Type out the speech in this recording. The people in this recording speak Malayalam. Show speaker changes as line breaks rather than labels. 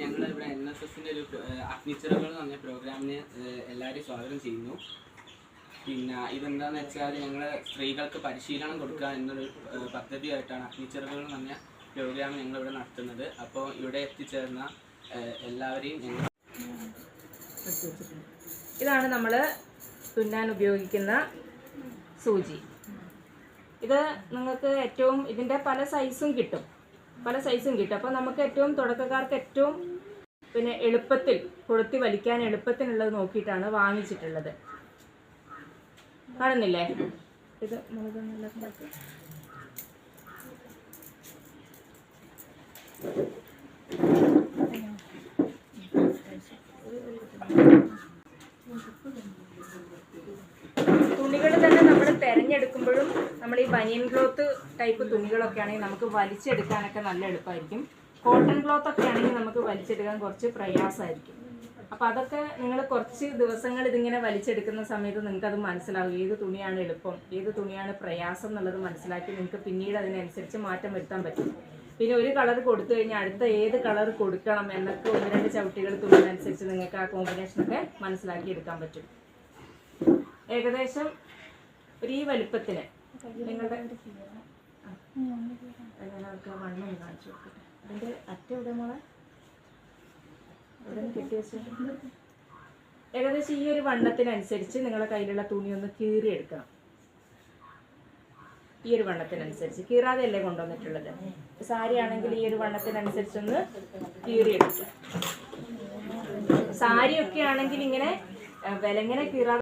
ഞങ്ങൾ ഇവിടെ എൻ എസ് എസിന്റെ ഒരു അഗ്നിച്ചിറകൾ എന്ന് പറഞ്ഞ പ്രോഗ്രാമിന് എല്ലാവരെയും സ്വാഗതം ചെയ്യുന്നു. പിന്നെ ഇതെന്താന്ന് വെച്ചാൽ ഞങ്ങൾ സ്ത്രീകൾക്ക് പരിശീലനം കൊടുക്കുക എന്നൊരു പദ്ധതിയായിട്ടാണ് അഗ്നിച്ചിറകൾ എന്ന് പറഞ്ഞ പ്രോഗ്രാം ഞങ്ങൾ ഇവിടെ നടത്തുന്നത്. അപ്പോൾ ഇവിടെ എത്തിച്ചേർന്ന എല്ലാവരെയും ഞങ്ങൾ
ഇതാണ് നമ്മൾ തുന്നാൻ ഉപയോഗിക്കുന്ന സൂചി. ഇത് നിങ്ങൾക്ക് ഏറ്റവും ഇതിന്റെ പല സൈസും കിട്ടും. പല സൈസും കിട്ടും. അപ്പോൾ നമുക്ക് ഏറ്റവും തുടക്കക്കാർക്ക് ഏറ്റവും പിന്നെ എളുപ്പത്തിൽ കൊളുത്തി വലിക്കാൻ എളുപ്പത്തിനുള്ളത് നോക്കിയിട്ടാണ് വാങ്ങിച്ചിട്ടുള്ളത്. കാണുന്നില്ലേ? ഇത് മുളക് നല്ല ഉണ്ടാക്കി. തുണികൾ തന്നെ നമ്മൾ തിരഞ്ഞെടുക്കുമ്പോഴും നമ്മൾ ഈ ബനിയൻ ക്ലോത്ത് ടൈപ്പ് തുണികളൊക്കെ ആണെങ്കിൽ നമുക്ക് വലിച്ചെടുക്കാനൊക്കെ നല്ല എളുപ്പമായിരിക്കും. കോട്ടൺ ക്ലോത്ത് ഒക്കെ ആണെങ്കിൽ നമുക്ക് വലിച്ചെടുക്കാൻ കുറച്ച് പ്രയാസമായിരിക്കും. അപ്പോൾ അതൊക്കെ നിങ്ങൾ കുറച്ച് ദിവസങ്ങൾ ഇതിങ്ങനെ വലിച്ചെടുക്കുന്ന സമയത്ത് നിങ്ങൾക്ക് അത് മനസ്സിലാവും. ഏത് തുണിയാണ് എളുപ്പം ഏത് തുണിയാണ് പ്രയാസം എന്നുള്ളത് മനസ്സിലാക്കി നിങ്ങൾക്ക് പിന്നീട് അതിനനുസരിച്ച് മാറ്റം വരുത്താൻ പറ്റും. പിന്നെ ഒരു കളർ കൊടുത്തു കഴിഞ്ഞാൽ അടുത്ത ഏത് കളർ കൊടുക്കണം എന്നൊക്കെ ഒന്ന് രണ്ട് ചവിട്ടികൾ തുണിനനുസരിച്ച് നിങ്ങൾക്ക് ആ കോമ്പിനേഷനൊക്കെ മനസ്സിലാക്കി എടുക്കാൻ പറ്റും. ഏകദേശം ഒരു ഈ വലിപ്പത്തിന്. നിങ്ങളുടെ അവർക്ക് കാണിച്ചു കൊടുക്കട്ടെ? അതിന്റെ അറ്റം എവിടെ മോളെ? എവിടെ കെട്ടി വെച്ചിട്ടുണ്ട് ഏകദേശം ഈ ഒരു വണ്ണത്തിനനുസരിച്ച് നിങ്ങളുടെ കയ്യിലുള്ള തുണി ഒന്ന് കീറിയെടുക്കണം ഈ ഒരു വണ്ണത്തിനനുസരിച്ച്. കീറാതെ അല്ലേ കൊണ്ടുവന്നിട്ടുള്ളത്? സാരി ആണെങ്കിൽ ഈ ഒരു വണ്ണത്തിനനുസരിച്ചൊന്ന് കീറിയെടുക്കുക സാരിയൊക്കെ ആണെങ്കിൽ ഇങ്ങനെ വിലങ്ങനെ കീറാതെ